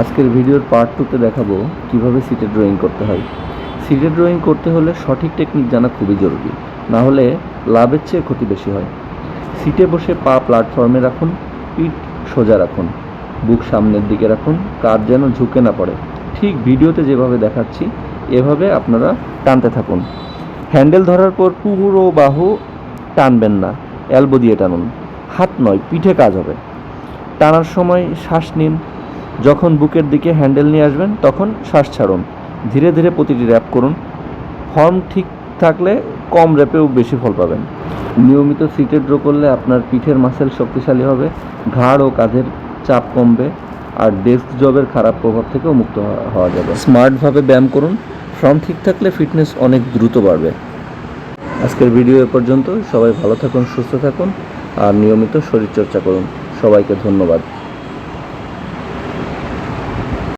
আজকের ভিডিওর পার্ট টুতে দেখাবো কীভাবে সিটে ড্রয়িং করতে হয়। সিটে ড্রয়িং করতে হলে সঠিক টেকনিক জানা খুবই জরুরি, না হলে লাভের চেয়ে ক্ষতি বেশি হয়। সিটে বসে পা প্ল্যাটফর্মে রাখুন, পিঠ সোজা রাখুন, বুক সামনের দিকে রাখুন কার যেন ঝুঁকে না পড়ে। ঠিক ভিডিওতে যেভাবে দেখাচ্ছি, এভাবে আপনারা টানতে থাকুন। হ্যান্ডেল ধরার পর পুরো বাহু টানবেন না এলবো দিয়ে টানুন। হাত নয়, পিঠে কাজ হবে। টানার সময় শ্বাস নিন যখন বুকের দিকে হ্যান্ডেল নিয়ে আসবেন, তখন শ্বাস ছাড়ুন। ধীরে ধীরে প্রতিটি র্যাপ করুন। ফর্ম ঠিক থাকলে কম র্যাপেও বেশি ফল পাবেন। নিয়মিত সিটে ড্র করলে আপনার পিঠের মাসেল শক্তিশালী হবে, ঘাড় ও কাঁধের চাপ কমবে, আর ডেস্ক জবের খারাপ প্রভাব থেকেও মুক্ত হওয়া- যাবে। স্মার্টভাবে ব্যায়াম করুন। ফর্ম ঠিক থাকলে ফিটনেস অনেক দ্রুত বাড়বে। আজকের ভিডিও এ পর্যন্ত। সবাই ভালো থাকুন, সুস্থ থাকুন, আর নিয়মিত শরীরচর্চা করুন। সবাইকে ধন্যবাদ।